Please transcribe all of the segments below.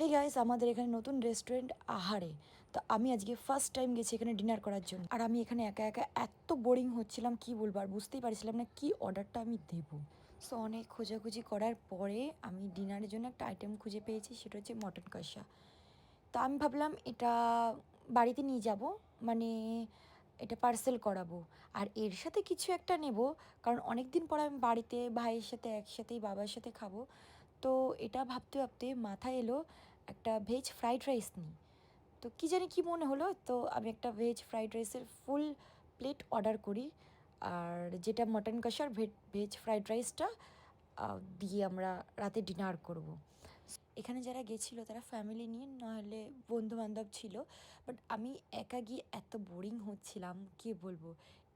Hey guys আমাদের এখানে নতুন রেস্টুরেন্ট আহারে। তো আমি আজকে ফার্স্ট টাইম গেছি এখানে ডিনার করার জন্য। আর আমি এখানে একা একা এত বোরিং হচ্ছিলাম, কি বলব? আর বুঝতেই পারছিলাম না কি অর্ডারটা আমি দেবো। সো অনেক খোঁজাখুঁজি করার পরে আমি ডিনারের জন্য একটা আইটেম খুঁজে পেয়েছি, সেটা হচ্ছে মটন কষা। তো আমি ভাবলাম এটা বাড়িতে নিয়ে যাব মানে এটা পার্সেল করাবো। আর এর সাথে কিছু একটা নেব, কারণ অনেক দিন পর আমি বাড়িতে, ভাইয়ের সাথে, একসাথেই, বাবার সাথে খাব। তো এটা ভাবতে ভাবতে মাথায় এলো একটা ভেজ ফ্রাইড রাইস নিই তো কী জানি কী মনে হলো, তো আমি একটা ভেজ ফ্রাইড রাইসের ফুল প্লেট অর্ডার করি। আর যেটা মটন কষার ভেজ ভেজ ফ্রাইড রাইসটা দিয়ে আমরা রাতে ডিনার করব। এখানে যারা গেছিল, তারা ফ্যামিলি নিয়ে, নাহলে বন্ধু বান্ধব ছিল। বাট আমি একা গিয়ে এত বোরিং হচ্ছিলাম, কি বলব?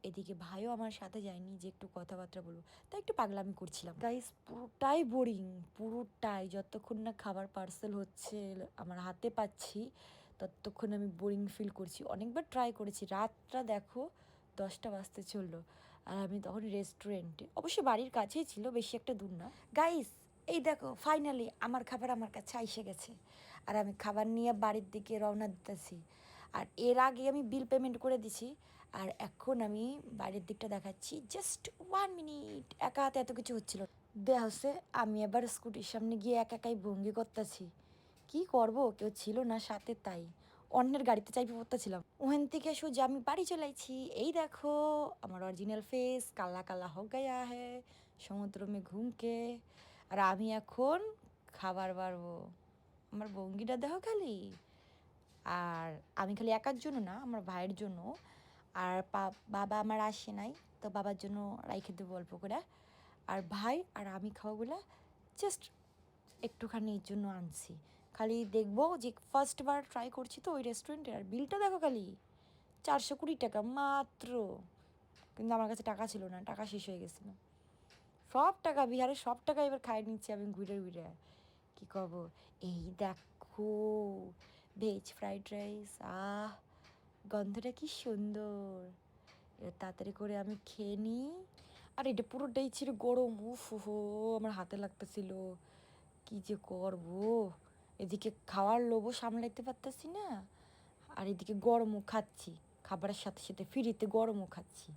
এদিকে ভাইও আমার সাথে যায়নি যে একটু কথাবার্তা বলব। তাই একটু পাগলামি করছিলাম। গাইস পুরোটাই বোরিং পুরোটাই। যতক্ষণ না খাবার পার্সেল হচ্ছে, আমার হাতে পাচ্ছি, ততক্ষণ আমি বোরিং ফিল করছি। অনেকবার ট্রাই করেছি। রাতটা দেখো, দশটা বাজতে চলল। আর আমি তখন রেস্টুরেন্টে অবশ্যই বাড়ির কাছেই ছিল, বেশি একটা দূর না। গাইস এই দেখো ফাইনালি আমার খাবার আমার কাছে এসে গেছে। আর আমি খাবার নিয়ে বাড়ির দিকে রওনা দিতেছি। আর এর আগে আমি বিল পেমেন্ট করে দিছি। আর এখন আমি বাইরের দিকটা দেখাচ্ছি। জাস্ট ওয়ান মিনিট একা হাতে এত কিছু হচ্ছিল দেয়া হচ্ছে আমি এবার স্কুটির সামনে গিয়ে একা একাই ভঙ্গি করতেছি। কি করব? কেউ ছিল না সাথে তাই। অন্যের গাড়িতে চাইপে পড়তেছিলাম। ওখান থেকে সোজা আমি বাড়ি চলে আইছি। এই দেখো, আমার অরিজিনাল ফেস কালা কালা হোক গায়া হে, সমুদ্র মে ঘুমকে। আর আমি এখন খাবার বাড়বো। আমার ভঙ্গিটা দেখো খালি। আর আমি খালি একার জন্য না, আমার ভাইয়ের জন্য। আর বাবা আমার আসে নাই, তো বাবার জন্য রাইখে দেবো অল্প করে। আর ভাই আর আমি খাওয়াগুলো জাস্ট একটুখানি এর জন্য আনছি। খালি দেখব যে ফার্স্ট বার ট্রাই করছি তো ওই রেস্টুরেন্টের আর বিলটা দেখো খালি, চারশো কুড়ি টাকা মাত্র। কিন্তু আমার কাছে টাকা ছিল না, টাকা শেষ হয়ে গেছিল। সব টাকা বিহারে সব টাকা এবার খাই নিচ্ছি আমি ঘুরে ঘুরে। কি কব এই দেখো ভেজ ফ্রাইড রাইস আহ, গন্ধটা কি সুন্দর। এবার তাড়াতাড়ি করে আমি খেয়ে নিই। আর, এটা পুরোটাই ছিল গরম, উফ হো আমার হাতে লাগতেছিল। কি যে করব? এদিকে খাওয়ার লোভও সামলাইতে পারতেছি না। আর এদিকে গরমও খাচ্ছি। খাবারের সাথে সাথে ফ্রিতে গরমও খাচ্ছি।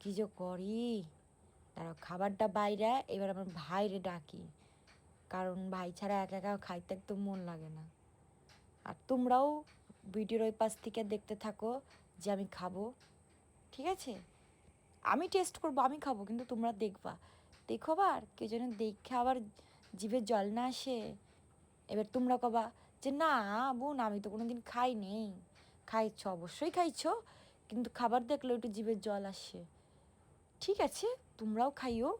কি যে করি? তারা খাবারটা বাইরে, এবার আমার ভাইরে ডাকি। কারণ ভাই ছাড়া একা একা খাইতে একদম মন লাগে না। আর তোমরাও ভিডিওর ওই পাশ থেকে দেখতে থাকো যে আমি খাব। ঠিক আছে? আমি টেস্ট করব, আমি খাব, কিন্তু তোমরা দেখবা। দেখো আবার, কেউ যেন দেখে আবার জিভে জল না আসে। এবার তোমরা কবা যে, না বোন, আমি তো কোনো দিন খাই নেই। খাইছ, অবশ্যই খাইছ, কিন্তু খাবার দেখলে একটু জিভের জল আসে। ঠিক আছে, তোমরাও খাইও।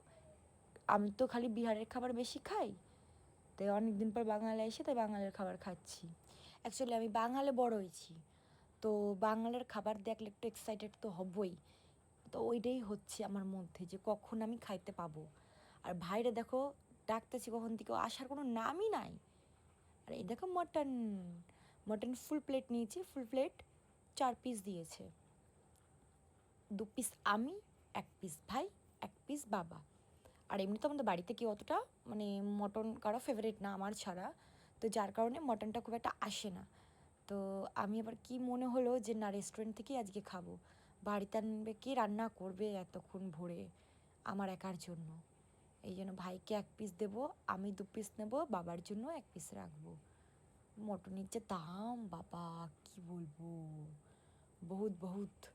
আমি তো খালি বিহারের খাবার বেশি খাই। তাই অনেক দিন পর বাঙালি এসে তাই বাঙালির খাবার খাচ্ছি। অ্যাকচুয়ালি আমি বাঙালে বড় হয়েছি। তো বাঙালের খাবার দেখলে একটু এক্সাইটেড তো হবই। তো ওইটাই হচ্ছে আমার মধ্যে যে কখন আমি খাইতে পাবো। আর ভাইরে দেখো, ডাকতেছি কখন থেকে আসার কোনো নামই নাই। আর এই দেখো মটন মটন ফুল প্লেট নিয়েছি ফুল প্লেট চার পিস দিয়েছে। দু পিস আমি, এক পিস ভাই, এক পিস বাবা। আর এমনি তো আমাদের বাড়িতে কি অতটা মানে মটন কারও ফেভারিট না আমার ছাড়া। তো যার কারণে মটনটা খুব একটা আসে না। তো আমি আবার কি মনে হলো যে, না রেস্টুরেন্ট থেকেই আজকে খাব। বাড়িতে আনবে কে? রান্না করবে এতক্ষণ ভোরে আমার একার জন্য। এই জন্য ভাইকে এক পিস দেবো, আমি দু পিস নেব, বাবার জন্য এক পিস রাখব। মটনের যে দাম, বাবা, কি বলব? বহুত বহুত।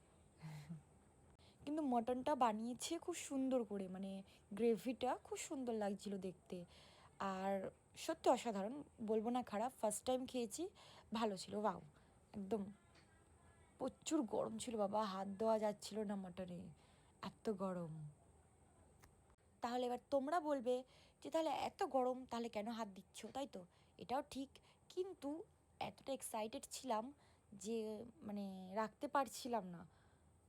কিন্তু মটনটা বানিয়েছে খুব সুন্দর করে মানে গ্রেভিটা খুব সুন্দর লাগছিল দেখতে। আর সত্যি অসাধারণ, বলব না খারাপ ফার্স্ট টাইম খেয়েছি, ভালো ছিল বাউ একদম প্রচুর গরম ছিল, বাবা, হাত দেওয়া যাচ্ছিল না মটনে, এত গরম। তাহলে এবার তোমরা বলবে যে তাহলে এত গরম, তাহলে কেন হাত দিচ্ছ, তাই তো? এটাও ঠিক, কিন্তু এতটা এক্সাইটেড ছিলাম যে মানে রাখতে পারছিলাম না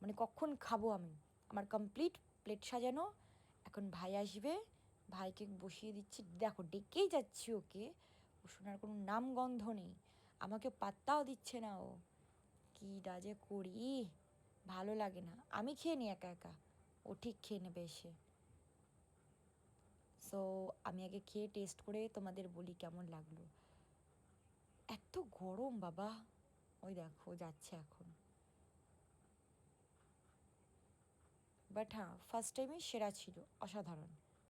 মানে কখন খাব আমি? আমার কমপ্লিট প্লেট সাজানো, এখন ভাই আসবে ভাইকে বসিয়ে দিচ্ছি। দেখো, ডেকেই যাচ্ছি ওকে। ও শোনার কোনো নাম গন্ধ নেই। আমাকে পাত্তাও দিচ্ছে না ও। কী ডাজে করি? ভালো লাগে না। আমি খেয়ে নিই একা একা। ও ঠিক খেয়ে নেবে এসে। সো আমি আগে খেয়ে টেস্ট করে তোমাদের বলি কেমন লাগল। এত গরম, বাবা। ওই দেখো যাচ্ছে এখন। বাট হ্যাঁ ফার্স্ট টাইমে সেরা ছিল। অসাধারণ।